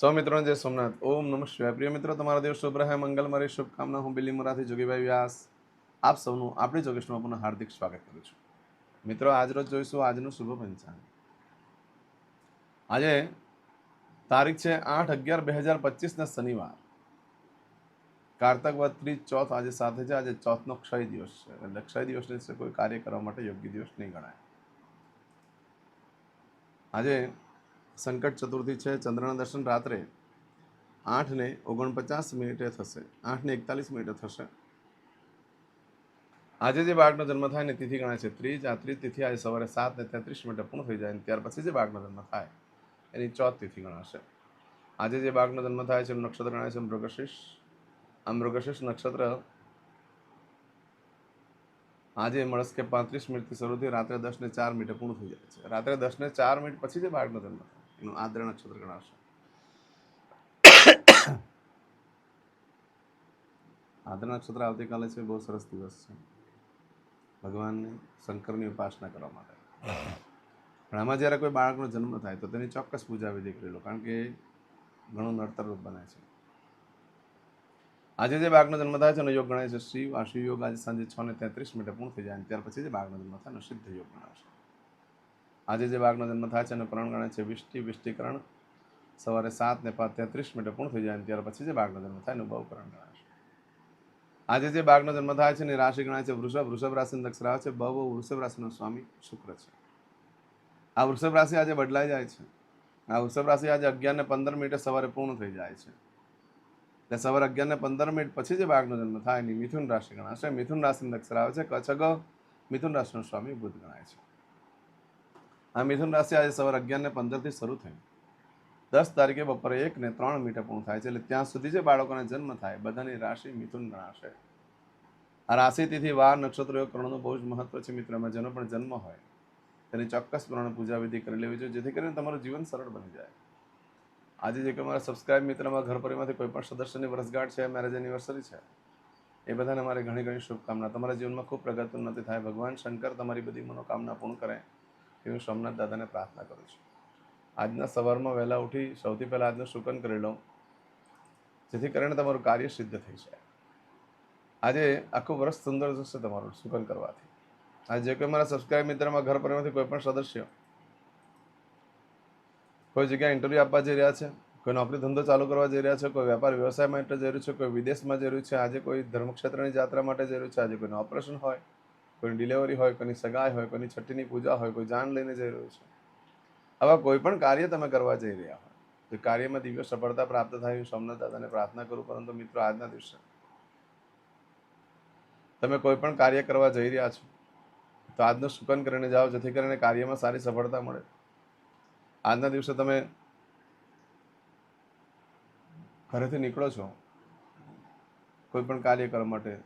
સૌ મિત્રોને જય સોમનાથ. ઓમ નમઃ શિવાય. પ્રિય મિત્રો, તમારા દિવસ શુભ રહે. મંગલમય શુભકામના. હું બિલી મુરાથી જોગીભાઈ વ્યાસ. આપ સૌનું, આપણી જોગેશમાં પુનઃ હાર્દિક સ્વાગત કરું છું. મિત્રો આજરોજ જોઈશું આજનું શુભ પંચાંગ. આજે તારીખ છે આઠ અગિયાર બે હજાર પચીસના શનિવાર. કારતક ત્રીજ ચોથ આજે સાથે છે. આજે ચોથનો ક્ષય દિવસ છે. એટલે ક્ષય દિવસને કોઈ કાર્ય કરવા માટે યોગ્ય દિવસ નહીં ગણાય. આજે સંકટ ચતુર્થી છે, ચંદ્રના દર્શન રાત્રે આઠને ઓગણપચાસ મિનિટે થશે. આઠને એકતાલીસ મિનિટે થશે. આજે જે બાળકનો જન્મ થાય ને તિથિ ગણાય છે ત્રીજ, આ ત્રીજ તિથિ આજે સવારે સાત ને તેત્રીસ મિનિટે પૂર્ણ થઈ જાય અને ત્યાર પછી જે બાળકનો જન્મ થાય, એની ચોથ તિથિ ગણાશે. આજે જે બાળકનો જન્મ થાય છે, એનું નક્ષત્ર ગણાય છે મૃગશીષ. આ મૃગશીષ નક્ષત્ર આજે મળસ કે પાંત્રીસ મિનિટથી શરૂ થઈ, રાત્રે દસ ને ચાર મિનિટે પૂર્ણ થઈ જાય છે. રાત્રે દસ ને ચાર મિનિટ પછી જે બાળકનો જન્મ થાય એનું આદ્ર નક્ષત્ર ગણાશે આદ્ર નક્ષત્ર આવતીકાલે છે, બહુ સરસ દિવસ છે. ભગવાનને શંકરની ઉપાસના કરવા માટે. પણ આમાં જ્યારે કોઈ બાળકનો જન્મ થાય તો તેની ચોક્કસ પૂજા વિધિ કરી કારણ કે ઘણું નડતરરૂપ બને છે. આજે જે બાળકનો જન્મ થાય છે, એનો યોગ ગણાય છે. શિવ આ શિવ યોગ આજે સાંજે છ ને તેત્રીસ મિનિટે પૂર્ણ થઈ જાય ત્યાર પછી જે બાળકનો જન્મ થાય એનો સિદ્ધ યોગ ગણાશે આજે જે વાઘનો જન્મ થાય છે એનું કરણ ગણાય છે વિષ્ટિ વિષ્ટિકરણ સવારે સાત ને પાંચ તેત્રીસ મિનિટે પૂર્ણ થઈ જાય ત્યાર પછી જે બાળકનો જન્મ થાય એનું બહુકરણ ગણાશે આજે જે બાળકનો જન્મ થાય છે એની રાશિ ગણાય છે વૃષભ. વૃષભ રાશિનો અક્ષર આવે છે. બહુ વૃષભ રાશિનો સ્વામી શુક્ર છે. આ વૃષભ રાશિ આજે બદલાઈ જાય છે. આ વૃષભ રાશિ આજે અગિયાર ને પંદર મિનિટે સવારે પૂર્ણ થઈ જાય છે. એટલે સવારે અગિયાર ને પંદર મિનિટ પછી જે બાળકનો જન્મ થાય એની મિથુન રાશિ ગણાશે મિથુન રાશિનો અક્ષર આવે છે. કચ્છગ મિથુન રાશિનો સ્વામી બુધ ગણાય છે. આ મિથુન રાશિ આજે સવારે અગિયાર ને પંદરથી શરૂ થઈ દસ તારીખે બપોરે એક ને ત્રણ મિનિટે પૂર્ણ થાય છે એટલે ત્યાં સુધી જે બાળકોને જન્મ થાય, બધાની રાશિ મિથુન ગણાશે. આ રાશિ તિથિ વાર, નક્ષત્ર, યોગ કરવાનું બહુ જ મહત્વ છે મિત્રમાં જેનો પણ જન્મ હોય, તેની ચોક્કસ પ્રમાણે પૂજા વિધિ કરી લેવી જોઈએ, જેથી કરીને તમારું જીવન સરળ બની જાય. આજે જે કોઈ મારા સબસ્ક્રાઇબ મિત્રમાં ઘર પરિવારમાંથી કોઈ પણ સદસ્યની વર્ષગાંઠ છે મેરેજ એનિવર્સરી છે, એ બધાને મારે ઘણી ઘણી શુભકામના. તમારા જીવનમાં ખૂબ પ્રગતિ ઉન્નતિ થાય. ભગવાન, શંકર તમારી બધી મનોકામના પૂર્ણ કરે. એ હું સોમનાથ દાદાને પ્રાર્થના કરું છું. આજના સવારમાં વહેલા ઉઠી સૌથી પહેલાં આજનું શુકન કરી લઉં, જેથી કરીને તમારું કાર્ય સિદ્ધ થઈ જાય. આજે આખું વર્ષ સુંદર જશે તમારું શુકન કરવાથી. આજે જે કોઈ મારા સબસ્ક્રાઇબ મિત્રમાં ઘર પરિવારથી કોઈ પણ સદસ્ય કોઈ જગ્યાએ ઇન્ટરવ્યૂ આપવા જઈ રહ્યા છે, કોઈ નોકરી ધંધો ચાલુ કરવા જઈ રહ્યા છે, કોઈ વેપાર વ્યવસાય માટે રહ્યું છે, કોઈ વિદેશમાં જઈ છે, આજે કોઈ ધર્મક્ષેત્રની જાત્રા માટે રહ્યું છે, આજે કોઈનું ઓપરેશન હોય કોઈની ડિલિવરી હોય, કોઈની સગાઈ હોય, કોઈની છઠ્ઠીની પૂજા હોય, કોઈ જાન લઈને જઈ રહ્યું છે. આવા કોઈ પણ કાર્ય તમે કરવા જઈ રહ્યા હોય. તો કાર્યમાં દિવ્ય સફળતા પ્રાપ્ત થાય, હું સોમનાથ દાદાને પ્રાર્થના કરું, પરંતુ મિત્રો, આજના દિવસે તમે કોઈ પણ કાર્ય કરવા જઈ રહ્યા છો, તો આજનું સુકન કરીને જાઓ, જેથી કરીને કાર્યમાં સારી સફળતા મળે. આજના દિવસે તમે ઘરેથી નીકળો છો, કોઈ પણ કાર્ય કરવા માટે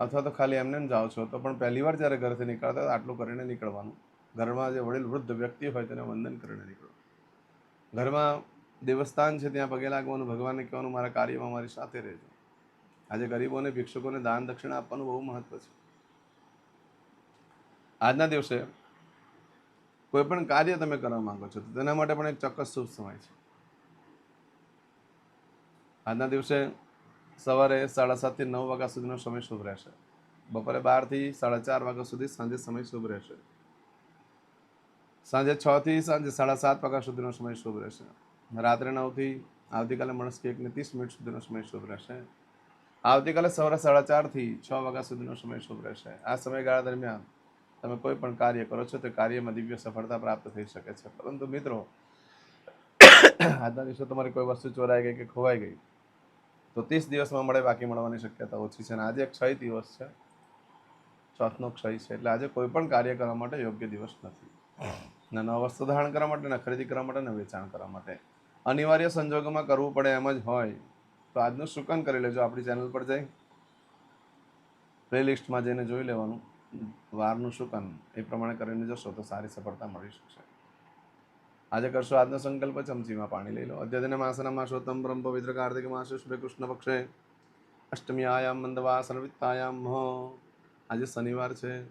અથવા તો ખાલી એમને એમ જાઓ છો, તો પણ પહેલી વાર જ્યારે ઘરેથી નીકળતા આટલું કરીને નીકળવાનું. ઘરમાં જે વડીલ વૃદ્ધ વ્યક્તિ હોય તેને વંદન કરીને નીકળો. ઘરમાં દેવસ્થાન છે ત્યાં પગે લાગવાનું, ભગવાનને કહેવાનું, મારા કાર્યમાં મારી સાથે રહેજો. આજે ગરીબોને, ભિક્ષુકોને દાન દક્ષિણા આપવાનું બહુ મહત્વ છે. આજના દિવસે કોઈ પણ કાર્ય તમે કરવા માંગો છો, તો તેના માટે પણ એક ચોક્કસ શુભ સમય છે. આજના દિવસે સવારે સાડા સાતથી નવ વાગ્યા સુધીનો સમય શુભ રહેશે. બપોરે બારથી સાડા ચાર વાગ્યા સુધી સાંજે સમય શુભ રહેશે. સાંજે છથી સાંજે સાડા સાત વાગ્યા સુધીનો સમય શુભ રહેશે. રાત્રે નવથી આવતીકાલે મળશે એકને ત્રીસ મિનિટ સુધીનો સમય શુભ રહેશે. આવતીકાલે સવારે સાડા ચારથી છ વાગ્યા સુધીનો સમય શુભ રહેશે. આ સમયગાળા દરમિયાન તમે કોઈ પણ કાર્ય કરો છો તે કાર્યમાં દિવ્ય સફળતા પ્રાપ્ત થઈ શકે છે. પરંતુ મિત્રો, આજના દિવસે તમારી કોઈ વસ્તુ ચોરાઈ ગઈ કે ખોવાઈ ગઈ? તો ત્રીસ દિવસમાં મળે, બાકી મળવાની શક્યતા ઓછી છે અને આજે ક્ષય દિવસ છે. ચોથનો ક્ષય છે, એટલે આજે કોઈ પણ કાર્ય કરવા માટે યોગ્ય દિવસ નથી. ના નવા વસ્તુ ધારણ કરવા માટે, ના ખરીદી કરવા માટે, ના વેચાણ કરવા માટે. અનિવાર્ય સંજોગોમાં કરવું પડે એમ જ હોય. તો આજનું શુકન કરી લેજો આપણી ચેનલ પર જઈ. પ્લેલિસ્ટમાં જઈને જોઈ લેવાનું. વારનું શુકન એ પ્રમાણે કરીને જશો તો સારી સફળતા મળી શકશે. આજે કરશો આજનો સંકલ્પ ચમચીમાં પાણી લઈ લો. અદ્યતન માસના માસોત્તમ બ્રહ્મ પવિત્ર કાર્તિક માસ શુભ કૃષ્ણ પક્ષે અષ્ટમી આયામ મંદવા સર્વિતાયામ મહ આજે શનિવાર છે.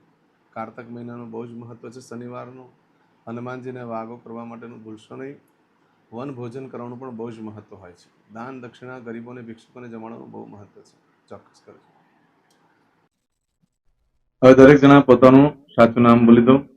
કારતક મહિનાનું બહુ જ મહત્વ છે શનિવારનું. હનુમાનજીને વાગો કરવા માટેનું ભૂલશો નહીં. વન ભોજન કરવાનું પણ બહુ જ મહત્વ હોય છે. દાન દક્ષિણા ગરીબોને ભિક્ષુકોને જમાડવાનું બહુ મહત્વ છે. ચોક્કસ કરજો. હવે દરેક જણા પોતાનું સાચું નામ બોલી દો.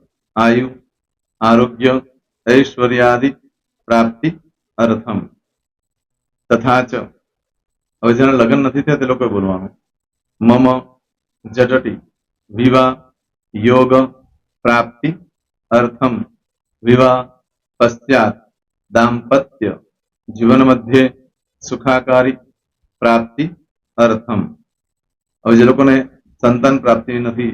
આયુ આરોગ્ય ઐશ્વર્યાદિ પ્રાપ્તિ અર્થમ તથા ચ હવે જેના લગ્ન નથી થયા તે લોકોએ બોલવાનું મમ જટટી વિવાહ યોગ પ્રાપ્તિ અર્થમ વિવાહ પશ્ચાત દાંપત્ય જીવન મધ્યે સુખાકારી પ્રાપ્તિ અર્થમ હવે જે લોકોને સંતાન પ્રાપ્તિ નથી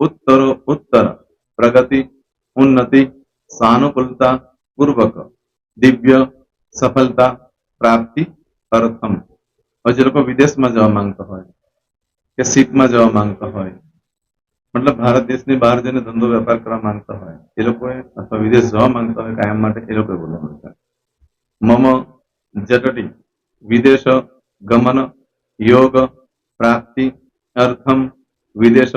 ઉત્તરો ઉત્તર પ્રગતિ ઉન્નતિ સાનુકૂળતા પૂર્વક દિવ્ય સફળતા પ્રાપ્તિ અર્થમ જે લોકો વિદેશમાં જવા માંગતા હોય કે શીપમાં જવા માંગતા હોય મતલબ ભારત દેશની બહાર જઈને ધંધો વેપાર કરવા માંગતા હોય એ લોકોએ અથવા વિદેશ જવા માંગતા હોય કાયમ માટે એ લોકોએ બોલવાનું છે મમ જટટી વિદેશ ગમન યોગ પ્રાપ્તિ અર્થમ વિદેશ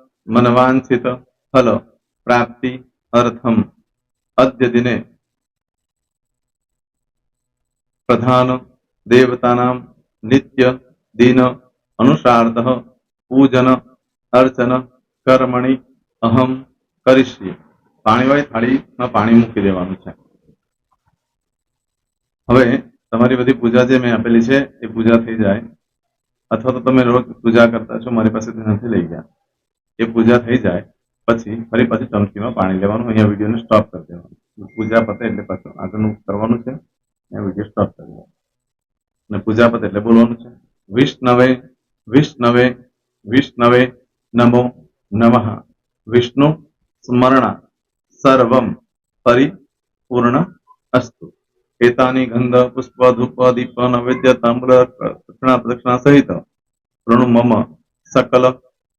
મનવાંછિત ફલ પ્રાપ્તિ અર્થમ અદ્ય દિને પ્રધાન દેવતાનામ નિત્ય દિન અનુસાર્થ પૂજન અર્ચન કર્મણી અહમ કરીશ્ય પાણીવાળી થાળીમાં પાણી મૂકી દેવાનું છે હવે તમારી બધી પૂજા જે મેં આપેલી છે એ પૂજા થઈ જાય અથવા તો તમે રોજ પૂજા કરતા છો મારી પાસેથી નથી લઈ ગયા એ પૂજા થઈ જાય, પછી ફરી પાછી ચમચીમાં પાણી લેવાનું, અહીંયા વિડીયોને સ્ટોપ કરી દેવાનું. પૂજા પતે એટલે પાછું આગળનું કરવાનું છે, અહીંયા વીડિયો સ્ટોપ કરી દેવાનો. પૂજા પતે એટલે બોલવાનું છે, વિષ્ણવે વિષ્ણવે વિષ્ણવે નમો નમઃ. વિષ્ણુ સ્મરણા સર્વમ પરિપૂર્ણ અસ્તુ. એતાની ગંધ, પુષ્પ, ધૂપ, દીપ, નૈવેદ્ય તામ્ર દક્ષિણા પ્રદક્ષિણા સહિત પ્રણુ મમ, સકલ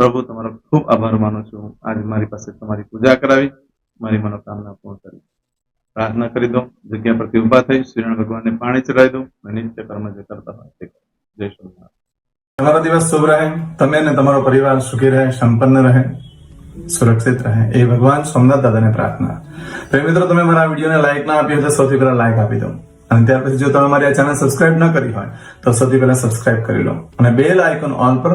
પ્રભુ, તમારો ખૂબ આભાર માનું છું. આજે મારી પાસે તમારી પૂજા કરાવી, મારી મનોકામના પૂર્ણ કરી. પ્રાર્થના કરી દો જગ્યા પરથી ઊભા થઈ શ્રીરણ ભગવાનને પાણી ચડાવી દો અને નિત્ય કર્મ જે કરતા હોય જય સ્વામિનારાયણ. તમારો દિવસ શુભ રહે, તમે અને તમારો પરિવાર સુખી રહે, સંપન્ન રહે, સુરક્ષિત રહે. એ ભગવાન સોમનાથ દાદાને પ્રાર્થના. તો મિત્રો, તમે મારા વિડીયોને લાઈક ના આપી હોય તો સૌથી પહેલા લાઈક આપી દો. અને ત્યાર પછી જો તમે મારી આ ચેનલ સબસ્ક્રાઇબ ન કરી હોય, તો સૌથી પહેલા સબસ્ક્રાઇબ કરી લો. અને બેલ આઇકોન ઓન પર